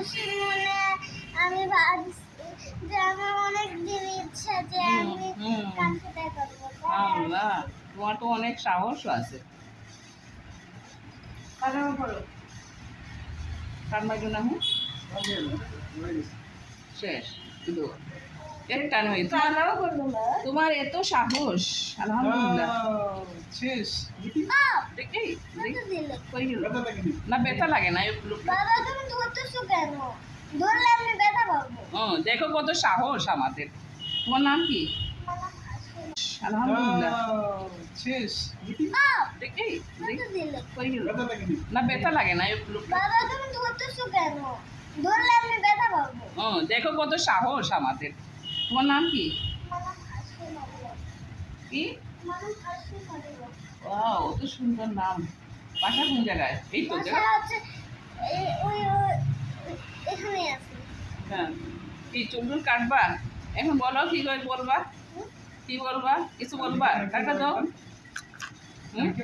খুশি মনে আমি ভাবছি যে আমার অনেক দিন ইচ্ছা যে আমি হুম। করব। আল্লাহ তোমার তো অনেক সাহস আছে। কার। মাইজু না হুঁ শেষ কিন্তু একটা নয় তোমার তোমার এত সাহস আলহামদুলিল্লাহ। শেষ। দেখি না ব্যথা লাগে না এগুলো বাবা তুমি ধরতেছো কেন ধরলে আমি ব্যথা পাবো। ও দেখো কত সাহস আমাদের। তোমার নাম কি? আলহামদুলিল্লাহ। শেষ। দেখি ব্যথা না ব্যথা লাগে না এগুলো বাবা তুমি ধরতেছো কেন? ধরলে আমি ব্যথা পাবো। ও দেখো কত সাহস আমাদের। তোমার নাম কি? কি? ওয়াও কত সুন্দর নাম। বাসা কোন জায়গায়? এই তো জায়গা হচ্ছে এই- ওই ওই- এখানে আছে হ্যাঁ কি চুলটুল কাটবা? এখন বলো কি বলবা? কি বলবা? কিছু বলবা? কাটা দাও। হুম?